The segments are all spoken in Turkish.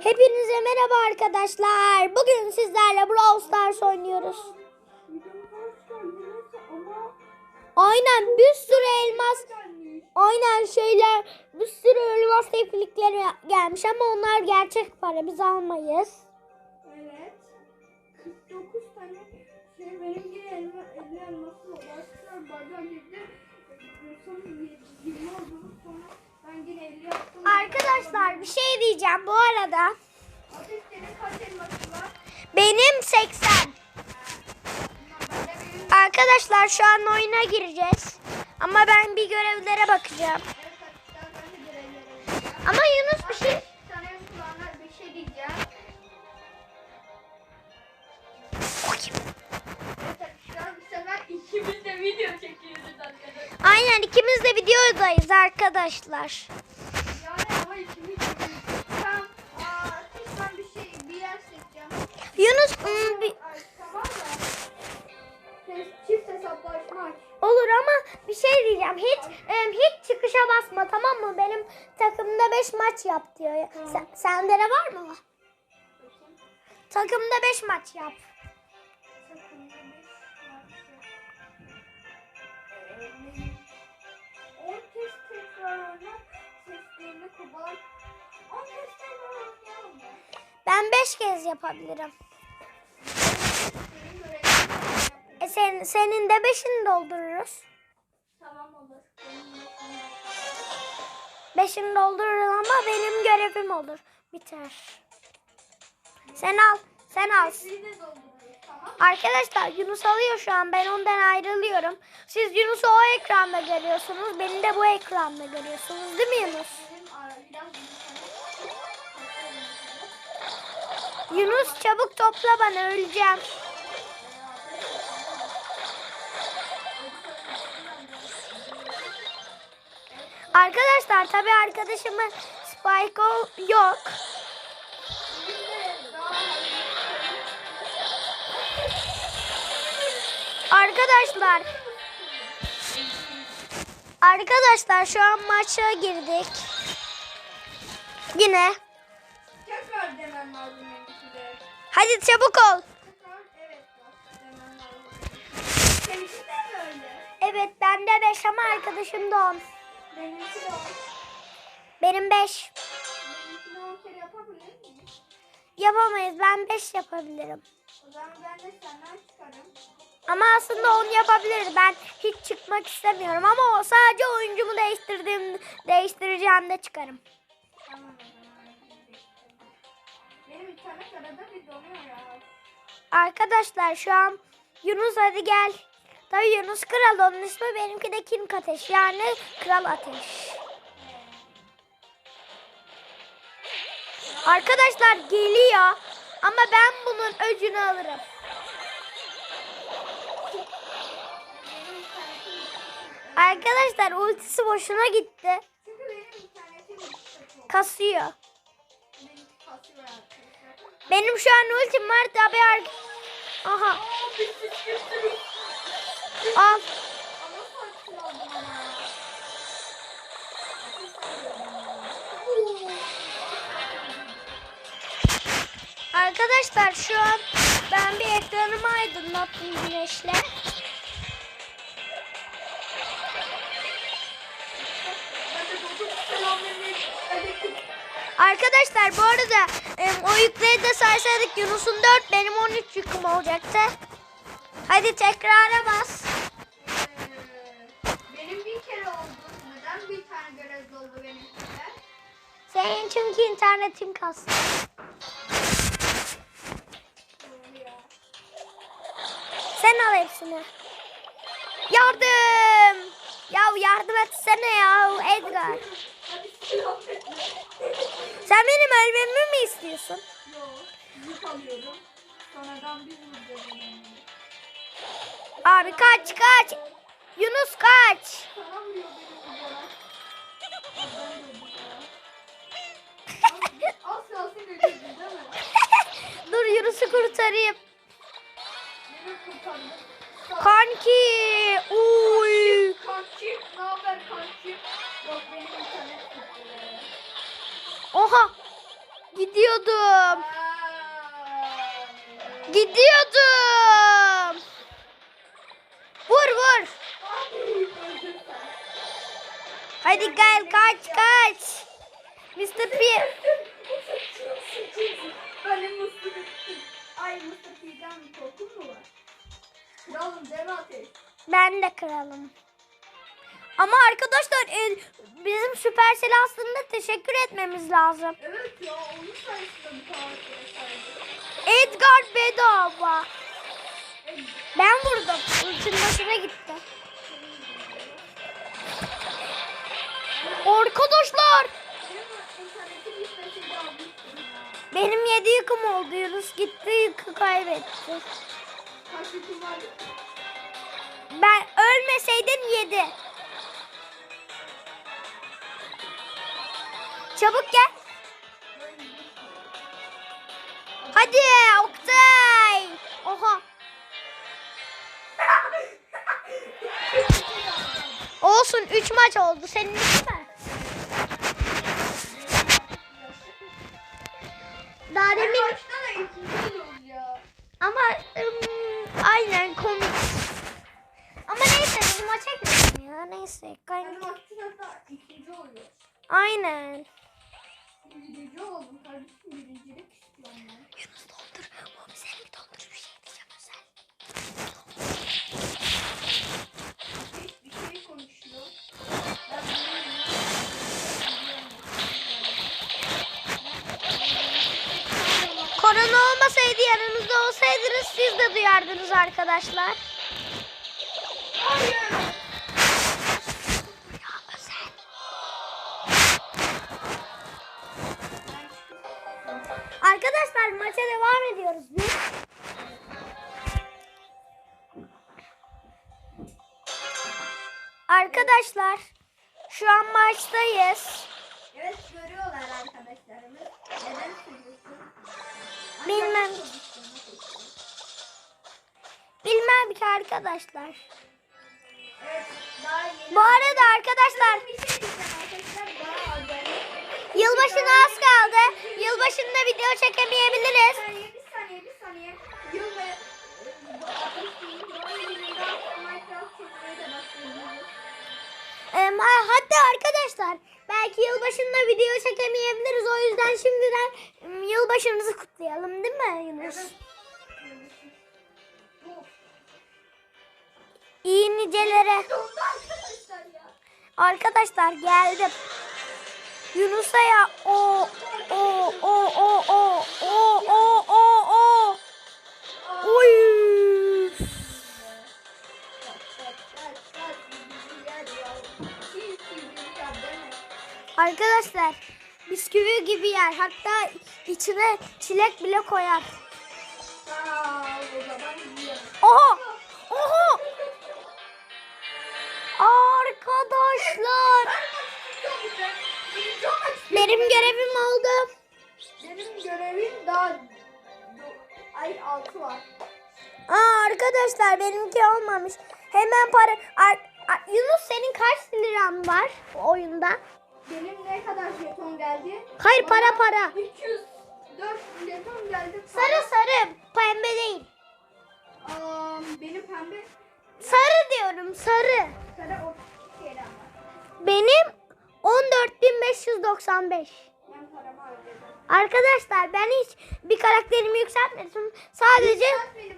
Hepinize merhaba arkadaşlar. Bugün sizlerle Brawl Stars oynuyoruz. Aynen bir sürü elmas, aynen şeyler, bir sürü elmas tepkilikleri gelmiş ama onlar gerçek para. Biz almayız. Evet. 49 tane şey benim yine elma, 50 elmasım var. Başka bazen girdi. Son 20 oldu. Sonra ben yine 50 yaptım. Arkadaşlar bir şey diyeceğim bu arada. Benim 80. Bundan bende benim. Arkadaşlar şu an oyuna gireceğiz. Ama ben bir görevlere bakacağım. Ama Yunus bir şey... yer seçeceğim. Yunus ım, aç. olur ama bir şey diyeceğim. Hiç ım, hiç çıkışa basma tamam mı? Benim takımda 5 maç yap diyor. Sen, sende de var mı? Takımda 5 maç yap. Seslerini? Ben 5 kez yapabilirim. E sen, senin de 5'ini doldururuz. Tamam olur. 5'ini doldururuz ama benim görevim olur. Biter. Sen al. Sen al. Hepsini de doldururuz. Arkadaşlar Yunus alıyor şu an. Ben ondan ayrılıyorum. Siz Yunus'u o ekranda görüyorsunuz. Beni de bu ekranda görüyorsunuz. Değil mi Yunus? Yunus çabuk topla bana öleceğim. Arkadaşlar tabi arkadaşımın Spike yok. Arkadaşlar Arkadaşlar şu an maça girdik. Yine. Tekrar demem lazım. Hadi çabuk ol. Evet. Seninki de mi öyle? Evet bende 5 ama arkadaşım da 10. Benimki de o. Benim 5. Benimkini on kere yapabilir? Yapamayız. Ben 5 yapabilirim. O zaman ben de senden çıkarım. Ama aslında 10 yapabiliriz. Ben hiç çıkmak istemiyorum ama o sadece oyuncumu çıkarım. Tamam. Benim internet arada bir donuyor ya. Arkadaşlar şu an Yunus hadi gel. Tabii Yunus Kral onun ismi benimki de King Ateş yani Kral Ateş. Arkadaşlar geliyor ama ben bunun öcünü alırım. Arkadaşlar ultisi boşuna gitti. Kasıyor. Benim şu an ultim var tabii ar- Aha al. Arkadaşlar şu an ben bir ekranımı aydınlattım güneşle. Arkadaşlar bu arada em, o yükleri de saysaydık Yunus'un 4 benim 13 yüküm olacaktı. Hadi tekrara bas. Benim bir kere oldu. Neden bir tane görev doldu benimkinde? Senin çünkü internetin kastı. Sen al hepsini. Yardım. Ya yardım etsene ya Edgar. Sen benim ölmemi mi istiyorsun? Yok. Yük alıyorum. Sonradan biz vuracağız. Abi kaç kaç. Yunus kaç. Sana vuruyor değil mi? Dur Yunus'u kurtarayım. Beni kurtardın. Kanki. Uy. Kanki, ne haber kanki? Yok benim internet. Oha. Gidiyor. gidiyordum. Gidiyordum. Vur vur. Hadi gel kaç kaç. Mr. P. Benim Mustafa Ay Mustafa'dan bir korkum mu var? Kralım dev ateş. Ben de kralım. Ama arkadaşlar e, bizim Supercell aslında teşekkür etmemiz lazım. Evet ya onun sayesinde bu kadar. Edgar bedava. Ben vurdum. Ultin başına gitti. Arkadaşlar Benim 7 yıkım oldu. Yunus gitti yıkı kaybetti. Ben ölmeseydim 7. Çabuk gel. Hadi Oktay. Oha. Olsun 3 maç oldu. Senin değil mi? Daha demin ama ım, aynen komik. Ama neyse biz maça gidelim ya. Neyse. Oluyoruz. Aynen. Birinci oldum kardeşim birincilik istiyorum ben. Yunus dondur. O bize bir dondur bir şey diyeceğim özel. Ateş bir şey konuşuyor. Ben. Korona olmasaydı yanımızda olsaydınız siz de duyardınız arkadaşlar. Hayır. güzelmiş arkadaşlar. Bu arada arkadaşlar. Yılbaşına az kaldı. Yılbaşında video çekemeyebiliriz. Hatta arkadaşlar belki yılbaşında video çekemeyebiliriz. O yüzden şimdiden yılbaşınızı kutlayalım değil mi Yunus? Evet. İyi nicelere. Arkadaşlar geldim. Yunus'a ya o o o o o o o o o Oy. Arkadaşlar bisküvi gibi yer. Hatta içine çilek bile koyar. Benim görevim oldu. Benim görevim daha ay altı var. Aa, arkadaşlar benimki olmamış. Hemen para... Ar- Ar- Yunus senin kaç liran var oyunda? Benim ne kadar jeton geldi? Hayır, Bana para, para. 204 jeton geldi. Sarı sarı. Pembe değil. Aa, benim pembe Sarı diyorum sarı. sarı 32 şeyler var. Benim 14.595. Ben paramı harcadım. Arkadaşlar ben hiç bir karakterimi yükseltmedim. Sadece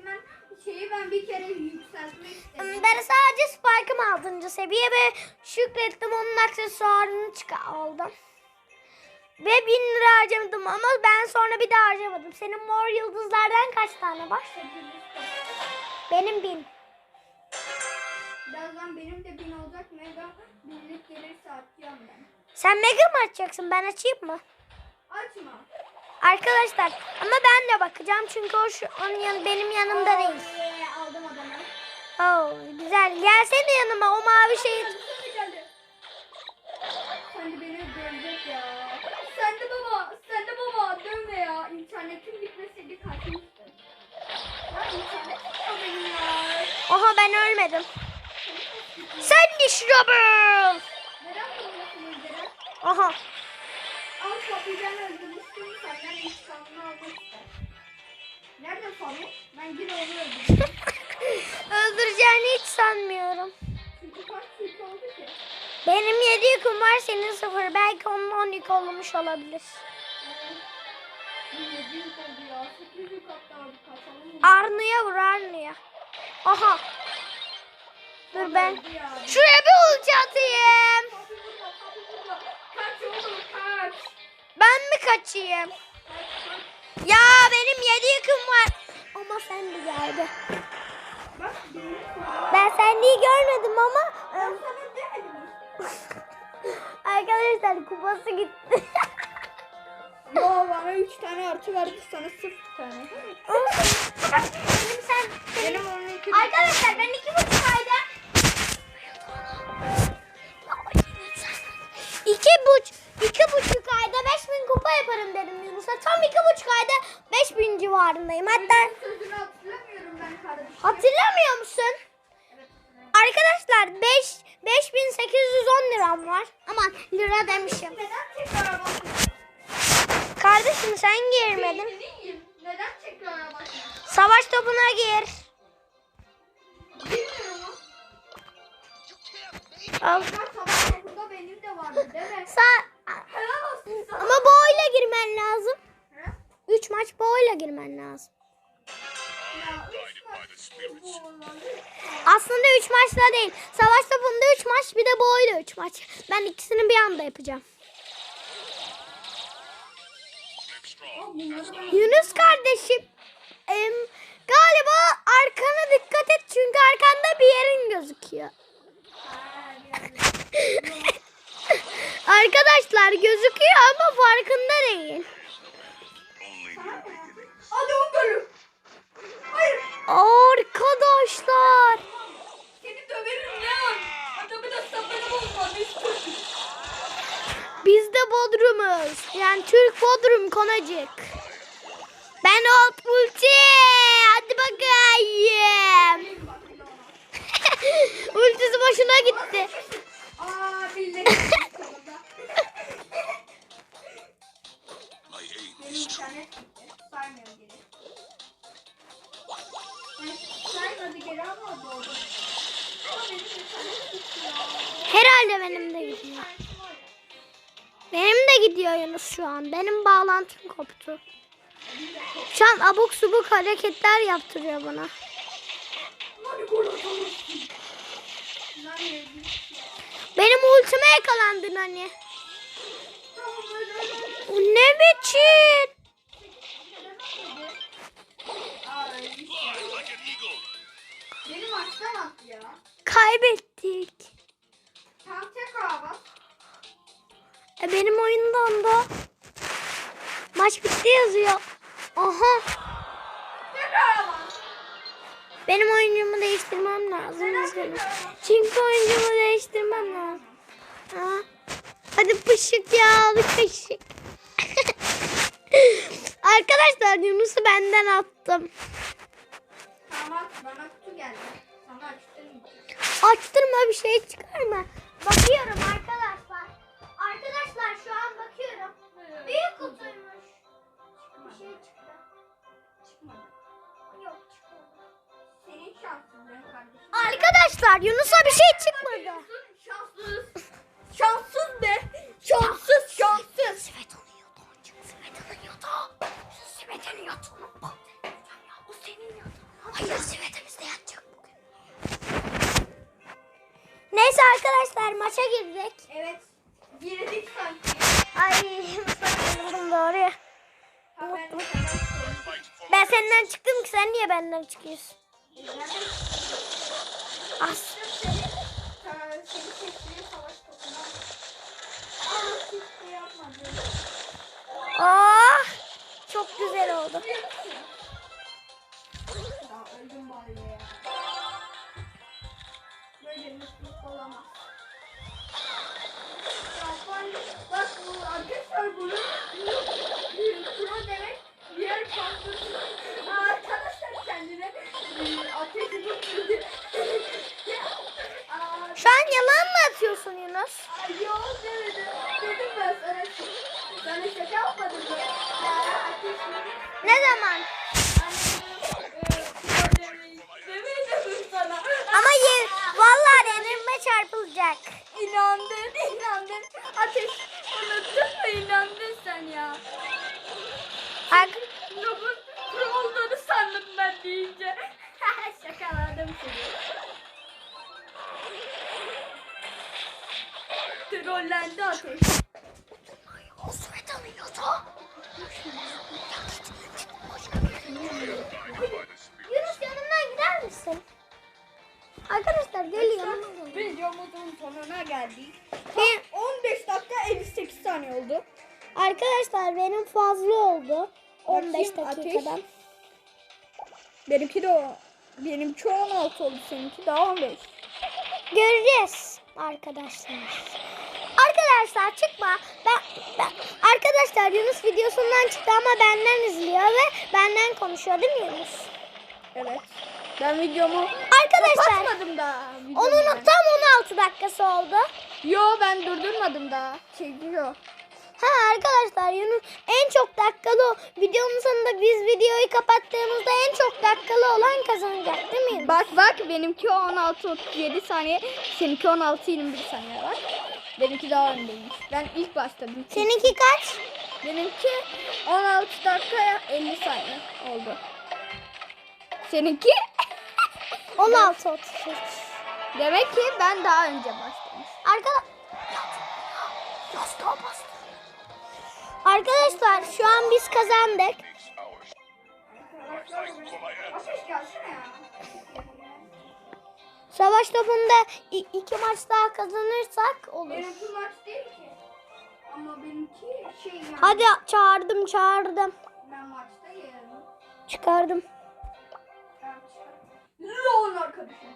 ben şeyi ben bir kere yükseltmek istedim. ben sadece Spike'ım 6. seviye ve şükrettim onun aksesuarını çıkar aldım. Ve 1000 lira harcamadım ama ben sonra bir daha harcamadım. Senin mor yıldızlardan kaç tane var? Benim 1000. Birazdan benim de bin olacak mega binlik gelirse atacağım ben. Sen mega mı açacaksın? Ben açayım mı? Açma. Arkadaşlar ama ben de bakacağım çünkü o şu, onun yanı benim yanımda değil. Oley, Aldım adamı. Oh, güzel. Gelsene yanıma o mavi şeyi. Sen de beni dövecek ya. Sen de baba, sen de baba dövme ya. İnternetim gitmeseydi kaçmıştı. Ya internet gidiyor benim ya. Oha ben ölmedim. Sen diş Robert. Aha. Kapıyı ben öldürmüştüm senden Nerede Sami? Ben yine onu öldürdüm. Öldüreceğini hiç sanmıyorum. Çünkü kaç yük oldu ki? Benim 7 yüküm var senin 0. Belki onun 10 yük olmuş olabilir. Arnu'ya vur Arnu'ya. Aha. Dur ben. Şuraya bir ulti atayım. Ben mi kaçayım? Kaç kaç. Ya benim 7 yüküm var. Ama sen de geldi. Ben senliği görmedim ama mi? arkadaşlar kupası gitti. Yo bana 3 tane artı verdi sana 0 tane. benim sen Benim iki Arkadaşlar ben iki buçuk ayda iki buç iki buçuk ayda beş bin kupa yaparım dedim Yunus'a. Tam iki buçuk ayda beş bin civarındayım. Hatta sözünü hatırlamıyorum ben kardeşim. hatırlamıyor musun? Arkadaşlar 5 5810 liram var. Aman lira demişim. Neden tekrar basıyorsun? Kardeşim sen girmedin. Beynini Neden tekrar basıyorsun? Savaş topuna gir. Bilmiyorum Al. Ben sabah benim de vardı değil mi? Sen Helal olsun sana. ama boyla girmen lazım. He? 3 maç boyla girmen lazım. Ya üç maç. Aslında 3 maçla değil. Savaş topunda 3 maç bir de boyla 3 maç. Ben ikisini bir anda yapacağım. Yunus kardeşim. em, galiba arkana dikkat et çünkü arkanda bir yerin gözüküyor. Ha, geldi. Arkadaşlar gözüküyor ama farkında değil. Hadi o bölüm. Hayır. Arkadaşlar. Seni döverim ya. Adamı da bozma. Biz de Bodrum'uz. Yani Türk Bodrum konacık. Ben ot multi. Hadi bakayım. Ultisi boşuna gitti. Aa internet gitti. Saymıyorum geri. Ben saymadı geri ama doğru. Ama benim internet gitti ya. Herhalde benim de gidiyor. Benim de gidiyor Yunus şu an. Benim bağlantım koptu. Şu an abuk subuk hareketler yaptırıyor bana. Benim ultime yakalandın hani. Ne biçim? Kaybettik. Tam tekrar bak. E benim oyundan da maç bitti yazıyor. Aha. Tekrar bak. Benim oyuncumu değiştirmem lazım. üzgünüm. Çünkü oyuncumu değiştirmem lazım. Ha. Hadi pışık ya hadi pışık. Arkadaşlar Yunus'u benden attım. Tamam bana kutu geldi. Açtırma bir şey çıkarma. Bakıyorum arkadaşlar. Arkadaşlar şu an bakıyorum. Büyük kutuymuş. Bir şey çıktı. Çıkmadı. Yok çıkmadı. Senin şanssızlığın kardeşim. Arkadaşlar Yunus'a bir şey çıkmadı. Şanssız. Şanssız be. Şanssız şanssız. Sveton'un yatağı çık. Sveton'un yatağı. Sveton'un yatağına bak. O senin yatağın. Hayır Sveton'umuzda Neyse arkadaşlar maça girdik. Evet. Girdik sanki. Ay Yunus'a doğru ya. Ben senden çıktım ki sen niye benden çıkıyorsun? As. Oh, çok güzel oldu. Yunus? Ay yok demedim. Dedim ben sana. Sana şaka yapmadım? Ya ateşi Ne zaman? Trollendi ateş. O Svet alıyordu. Yunus yanımdan gider misin? Arkadaşlar geliyorum. Videomuzun sonuna geldik. Benim, 15 dakika 58 saniye oldu. arkadaşlar benim fazla oldu. 15 Bakayım, ateş. dakikadan. Benimki de o. Benimki 16 oldu seninki daha 15. Göreceğiz arkadaşlar. Arkadaşlar çıkma. Ben, ben arkadaşlar Yunus videosundan çıktı ama benden izliyor ve benden konuşuyor değil mi Yunus? Evet. Ben videomu Arkadaşlar kapatmadım daha. videomu onun ben. tam 16 dakikası oldu. Yo ben durdurmadım daha. Çekiyor. Ha arkadaşlar Yunus en çok dakikalı o. videonun sonunda biz videoyu kapattığımızda en çok dakikalı olan kazanacak değil mi? Bak bak benimki 16 37 saniye. Seninki 16 21 saniye bak. Benimki daha öndeymiş. Ben ilk başladım. Seninki kaç? Benimki 16 dakika 50 saniye oldu. Seninki 16 33. demek ki ben daha önce başlamış. Arkadaş Arkadaşlar şu an biz kazandık. Savaş topunda iki maç daha kazanırsak olur. Benimki maç değil ki. Ama benimki şey yani. Hadi çağırdım çağırdım. Ben maçtayım. Çıkardım. Ben çıkarım. Leon arkadaşım.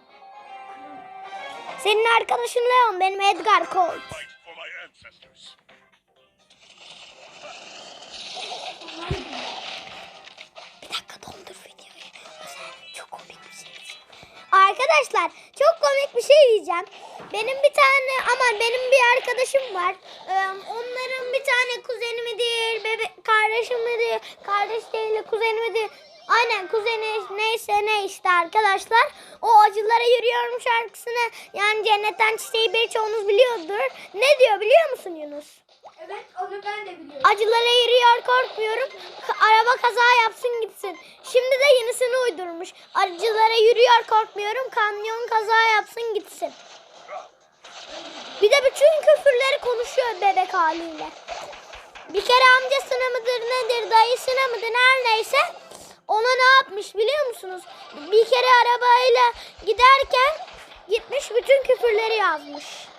Senin arkadaşın Leon benim Edgar Colt. Bir dakika dondur videoyu. Çok komik bir şey. Arkadaşlar çok komik bir şey diyeceğim. Benim bir tane ama benim bir arkadaşım var. Ee, onların bir tane kuzeni midir, bebe kardeşi midir, kardeş değil de kuzeni midir? Aynen kuzeni neyse ne işte arkadaşlar. O acılara yürüyorum şarkısını yani cennetten çiçeği birçoğunuz biliyordur. Ne diyor biliyor musun Yunus? Evet onu ben de biliyorum. Acılara yürüyor korkmuyorum. Araba kaza yapsın gitsin. Şimdi de yenisini uydurmuş. Acılara yürüyor korkmuyorum. Kamyon kaza yapsın gitsin. Bir de bütün küfürleri konuşuyor bebek haliyle. Bir kere amcasına mıdır nedir dayısına mıdır her neyse ona ne yapmış biliyor musunuz? Bir kere arabayla giderken gitmiş bütün küfürleri yazmış.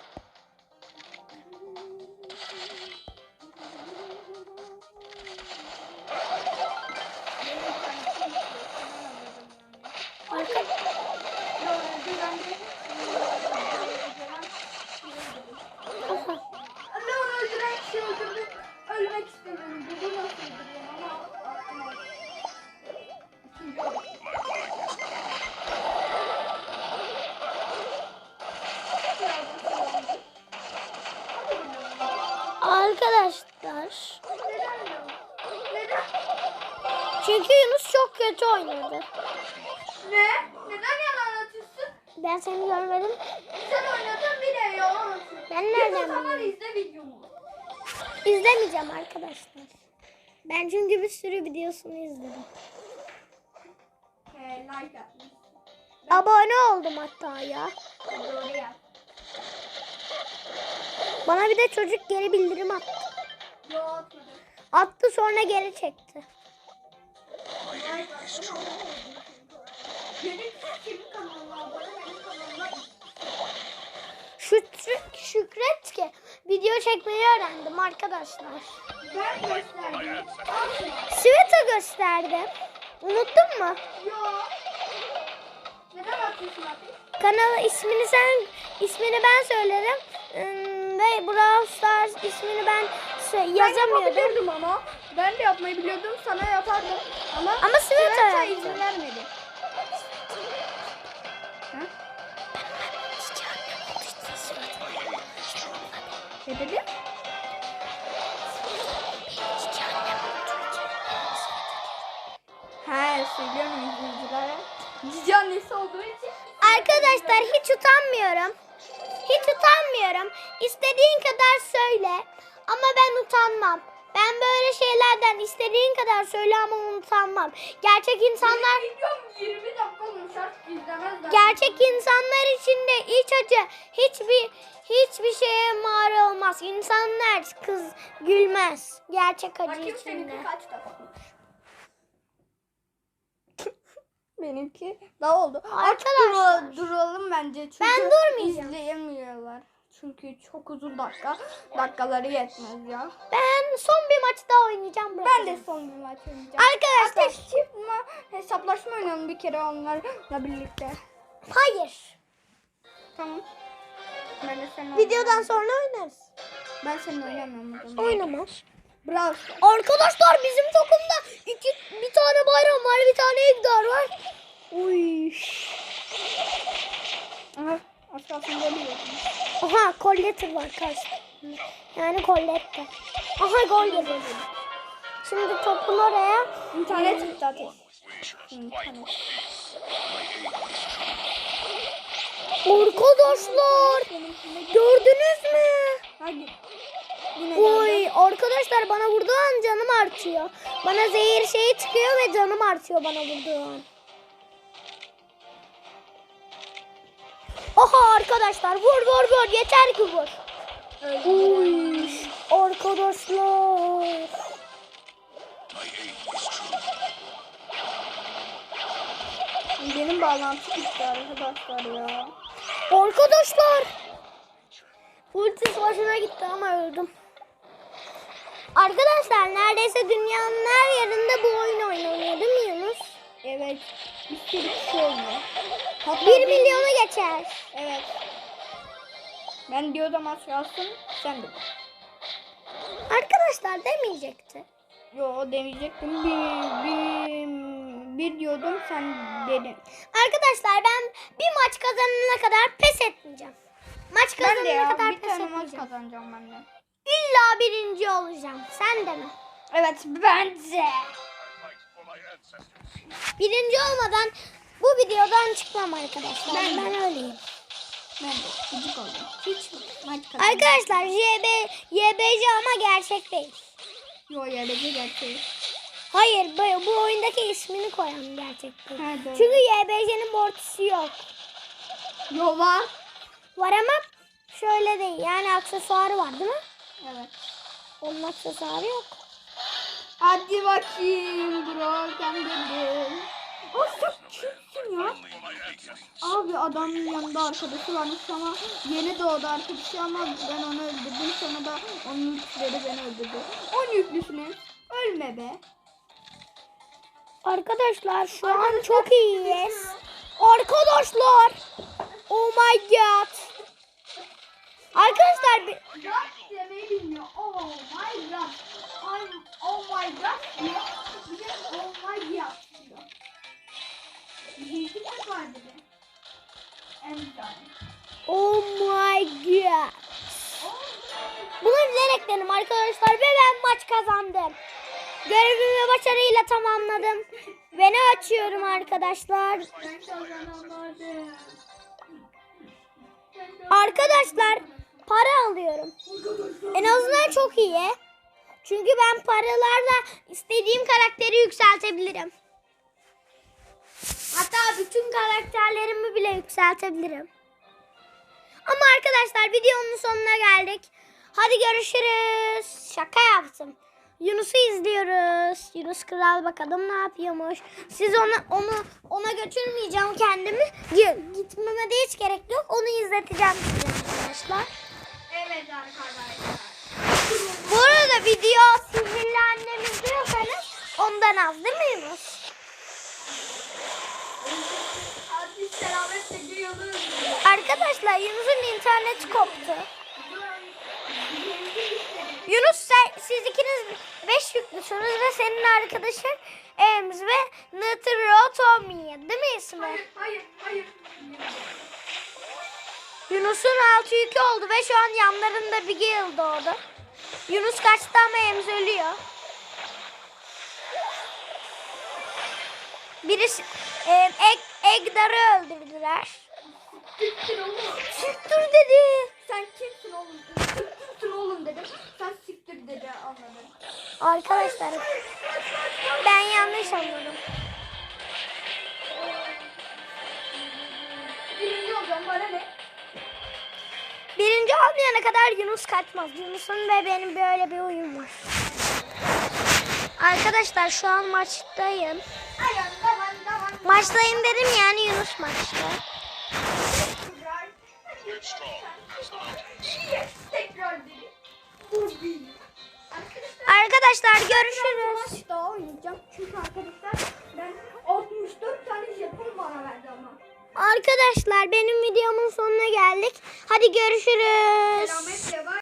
Arkadaşlar Neden çünkü Yunus çok kötü oynadı. Ne? Neden yalan atıyorsun? Ben seni görmedim. Sen oynadın bile yalan atıyorsun. Ben nereden bileyim? izle videomu. İzlemeyeceğim arkadaşlar. Ben çünkü bir sürü videosunu izledim. He, like atmış. Abone oldum hatta ya. Doğru yap. Bana bir de çocuk geri bildirim attı. Attı sonra geri çekti. Şükret, şükret ki video çekmeyi öğrendim arkadaşlar. ben gösterdim. Atma. Sveta gösterdi. Unuttun mu? Yo. Neden atıyorsun abi? İsmini sen ismini ben söyledim. Hmm, Ve Brawl Stars ismini ben sö- Ben yazamıyordum. yapabilirdim ama. Ben de yapmayı biliyordum. Sana yapardım. Ama, Ama yaptı. izin vermedi. Ne dedi? He söylüyorum izleyicilere. Cici annesi olduğu için. Arkadaşlar hiç utanmıyorum. Hiç utanmıyorum. İstediğin kadar söyle. Ama ben utanmam. Ben böyle şeylerden istediğin kadar söyle ama utanmam. Gerçek insanlar Videom 20 dakika izlemezler. gerçek insanlar için de iç acı hiçbir hiçbir şeye mal olmaz. İnsanlar kız gülmez. Gerçek acı Bakayım içinde. seninki kaç dakika olmuş. Benimki daha oldu. Artık Arkadaşlar. dura- duralım bence. Çünkü Ben durmayacağım. izleyemiyorlar. Çünkü çok uzun dakika. Dakikaları yetmez ya. Ben son bir maç daha oynayacağım. Ben bırakacağım. de son bir maç oynayacağım. Arkadaşlar Hatta çift ma hesaplaşma oynayalım bir kere onlarla birlikte. hayır. Tamam. Ben de seninle Videodan oynamam. sonra oynarız. Ben seninle oynamıyorum o zaman. Oynamaz. Bravo. Arkadaşlar bizim takımda iki, bir tane bayram var, bir tane Egdar var. Uy. Aha. Geliyorum. Aha Colletter var karşısında. Yani Colletter. Aha gol yedi. Şimdi topun oraya. İnternet gitti ateş. Arkadaşlar gördünüz mü? Hadi. Yine Oy arkadaşlar bana vurduğu an canım artıyor. Bana zehir şeyi çıkıyor ve canım artıyor bana vurduğu an. Oha arkadaşlar vur vur vur yeter ki vur. Uy arkadaşlar. Benim bağlantı gitti arkadaşlar ya. Arkadaşlar. Ulti savaşına gitti ama öldüm. Arkadaşlar neredeyse dünyanın her yerinde bu oyun oynanıyor değil mi Yunus? Evet. Bir sürü kişi oynuyor. Hatta 1 milyonu geçer. Evet. Ben diyordum az kalsın. Sen de. Arkadaşlar demeyecekti. Yo demeyecektim. Bir, bir, bir diyordum sen dedin. Arkadaşlar ben bir maç kazanana kadar pes etmeyeceğim. Maç Ben de kazanana ya kadar bir pes tane maç etmeyeceğim. kazanacağım ben de. İlla birinci olacağım. Sen de mi? Evet bence. Birinci olmadan bu videodan çıkmam arkadaşlar. Ben Ben, öyleyim. Ben de gıcık oldum. Hiç. Arkadaşlar YB, YBC ama gerçek değil. Yo yerece gerçeği. Hayır bu, bu oyundaki ismini koyan gerçek değil. Ha, doğru. Çünkü YBC'nin mortisi yok. Yo var. Var ama şöyle değil. Yani aksesuarı var değil mi? Evet. Onun aksesuarı yok. Hadi bakayım bro sen dedin. O sen kimsin ya? Abi adamın yanında arkadaşı varmış ama yeni doğdu arkadaşı ama ben onu öldürdüm sonra da onun yükleri beni öldürdü. On yüklüsünüz. Ölme be. Arkadaşlar şu an çok iyiyiz. Arkadaşlar. Oh my god. Arkadaşlar bir- demeyi bilmiyor. Oh my god. I'm oh my god diyor. Bir de oh my god diyor. Bir de var dedi. En tane. Oh my god. Bunu bilerek dedim arkadaşlar ve ben maç kazandım. Görevimi başarıyla tamamladım. Beni açıyorum arkadaşlar. Ben kazanamadım. Arkadaşlar para alıyorum. En azından çok iyi. Çünkü ben paralarla istediğim karakteri yükseltebilirim. Hatta bütün karakterlerimi bile yükseltebilirim. Ama arkadaşlar videonun sonuna geldik. Hadi görüşürüz. Şaka yaptım. Yunus'u izliyoruz. Yunus Kral bakalım ne yapıyormuş. Siz onu onu ona götürmeyeceğim kendimi. Gi- Gitmeme de hiç gerek yok. Onu izleteceğim size arkadaşlar. Evet arkadaşlar. Bu arada video sihirli annem izliyorsanız ondan az değil mi Yunus? Arkadaşlar Yunus'un interneti koptu. Yunus sen, siz ikiniz 5 yüklüsünüz ve senin arkadaşın Ems ve Nitrotomi değil mi ismi? Hayır, hayır, hayır. Yunus'un 6 yükü oldu ve şu an yanlarında bir Gale doğdu. Yunus kaçtı ama Ems ölüyor. Birisi e, Eg, Egdar'ı öldürdüler. Siktir oğlum. Siktir dedi. Sen kimsin oğlum? Siktirsin oğlum dedim. Sen siktir dedi anladın. Arkadaşlar ben yanlış anladım. Birinci olmayana kadar Yunus kaçmaz. Yunus'un ve benim böyle bir uyum var. Arkadaşlar şu an maçtayım. Maçtayım dedim yani Yunus maçta. Arkadaşlar görüşürüz. maç daha oynayacağım. Çünkü arkadaşlar ben 64 tane Japon bana verdi ama. Arkadaşlar benim videomun sonuna geldik. Hadi görüşürüz.